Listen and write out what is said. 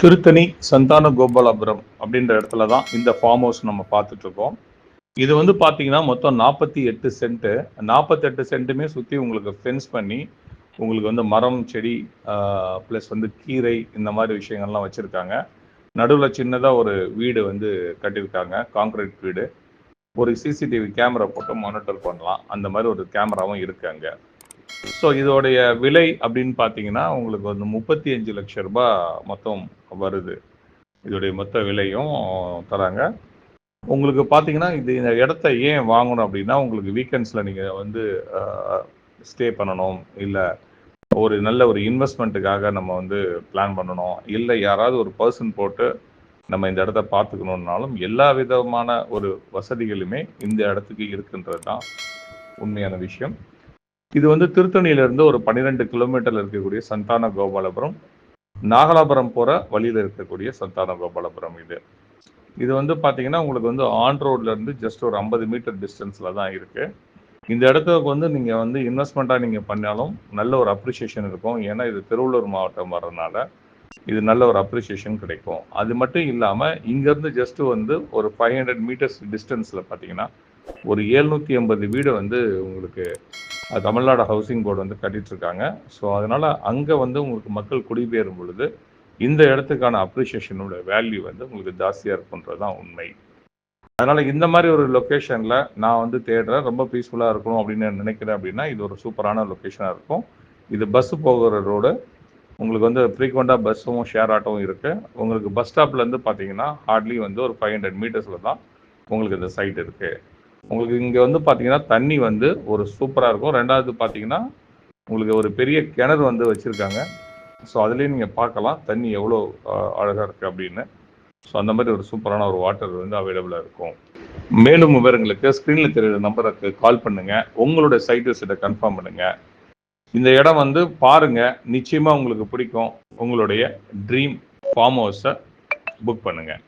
திருத்தணி சந்தான கோபாலபுரம் அப்படின்ற இடத்துல தான் இந்த ஃபார்ம் ஹவுஸ் நம்ம பார்த்துட்டு இருக்கோம் இது வந்து பார்த்தீங்கன்னா மொத்தம் நாற்பத்தி எட்டு சென்ட்டு நாற்பத்தெட்டு சென்ட்டுமே சுற்றி உங்களுக்கு ஃபென்ஸ் பண்ணி உங்களுக்கு வந்து மரம் செடி ப்ளஸ் வந்து கீரை இந்த மாதிரி விஷயங்கள்லாம் வச்சுருக்காங்க. நடுவில் சின்னதாக ஒரு வீடு வந்து கட்டியிருக்காங்க. காங்கிரீட் வீடு. ஒரு சிசிடிவி கேமரா போட்டு மானிட்டர் பண்ணலாம். அந்த மாதிரி ஒரு கேமராவும் இருக்குது அங்கே. ஸோ இதோடைய விலை அப்படின்னு பார்த்தீங்கன்னா உங்களுக்கு வந்து முப்பத்தி அஞ்சு லட்ச ரூபாய் மொத்தம் வருது. இதோடைய மொத்த விலையும் தராங்க. உங்களுக்கு பார்த்தீங்கன்னா இது இந்த இடத்த ஏன் வாங்கணும் அப்படின்னா உங்களுக்கு வீக்கெண்ட்ஸில் நீங்கள் வந்து ஸ்டே பண்ணணும். இல்லை ஒரு நல்ல ஒரு இன்வெஸ்ட்மெண்ட்டுக்காக நம்ம வந்து பிளான் பண்ணணும். இல்லை யாராவது ஒரு பர்சன் போட்டு நம்ம இந்த இடத்த பார்த்துக்கணுன்னாலும் எல்லா விதமான ஒரு வசதிகளுமே இந்த இடத்துக்கு இருக்குன்றது தான் உண்மையான விஷயம். இது வந்து திருத்தணியிலிருந்து ஒரு பன்னிரெண்டு கிலோமீட்டரில் இருக்கக்கூடிய சந்தான கோபாலபுரம். நாகலாபுரம் போகிற வழியில் இருக்கக்கூடிய சந்தான கோபாலபுரம் இது. இது வந்து பார்த்தீங்கன்னா உங்களுக்கு வந்து ஆன் ரோட்லேருந்து ஜஸ்ட் ஒரு ஐம்பது மீட்டர் டிஸ்டன்ஸில் தான் இருக்குது இந்த இடத்துக்கு வந்து நீங்கள் வந்து இன்வெஸ்ட்மெண்ட்டாக நீங்கள் பண்ணாலும் நல்ல ஒரு அப்ரிசியேஷன் இருக்கும். ஏன்னா இது திருவள்ளூர் மாவட்டம் வர்றதுனால இது நல்ல ஒரு அப்ரிசியேஷன் கிடைக்கும். அது மட்டும் இல்லாமல் இங்கேருந்து ஜஸ்ட்டு ஜஸ்ட் வந்து ஒரு ஃபைவ் ஹண்ட்ரட் மீட்டர்ஸ் டிஸ்டன்ஸில் பார்த்தீங்கன்னா ஒரு ஏழ்நூற்றி ஐம்பது வீடு வந்து உங்களுக்கு தமிழ்நாடு ஹவுசிங் போர்டு வந்து கட்டிட்டு இருக்காங்க ஸோ அதனால் அங்கே வந்து உங்களுக்கு மக்கள் குடிபெயரும் பொழுது இந்த இடத்துக்கான அப்ரிஷியேஷனோட வேல்யூ வந்து உங்களுக்கு ஜாஸ்தியாக இருக்குன்றது தான் உண்மை. அதனால் இந்த மாதிரி ஒரு லொக்கேஷனில் நான் வந்து தேடுறேன். ரொம்ப பீஸ்ஃபுல்லாக இருக்கணும் அப்படின்னு நான் நினைக்கிறேன் அப்படின்னா இது ஒரு சூப்பரான லொக்கேஷனாக இருக்கும். இது பஸ்ஸு போகிற ரோடு உங்களுக்கு வந்து ஃப்ரீக்வெண்ட்டாக பஸ்ஸும் ஷேர் ஆட்டோவும் இருக்குது உங்களுக்கு பஸ் ஸ்டாப்லேருந்து பார்த்தீங்கன்னா ஹார்ட்லி வந்து ஒரு ஃபைவ் ஹண்ட்ரட் மீட்டர்ஸில் தான் உங்களுக்கு இந்த சைட் இருக்குது உங்களுக்கு இங்கே வந்து பார்த்தீங்கன்னா தண்ணி வந்து ஒரு சூப்பராக இருக்கும். ரெண்டாவது பார்த்தீங்கன்னா உங்களுக்கு ஒரு பெரிய கிணறு வந்து வச்சுருக்காங்க. ஸோ அதுலேயும் நீங்கள் பார்க்கலாம் தண்ணி எவ்வளோ அழகாக இருக்குது அப்படின்னு. ஸோ அந்த மாதிரி ஒரு சூப்பரான ஒரு வாட்டர் வந்து அவைலபிளாக இருக்கும். மேலும் விவரங்களுக்கு ஸ்க்ரீனில் தெரியுற நம்பருக்கு கால் பண்ணுங்கள் உங்களோட சைட் விசிட்டை கன்ஃபார்ம் பண்ணுங்கள் இந்த இடம் வந்து பாருங்கள் நிச்சயமாக உங்களுக்கு பிடிக்கும். உங்களுடைய ட்ரீம் ஃபார்ம் ஹவுஸை புக் பண்ணுங்கள்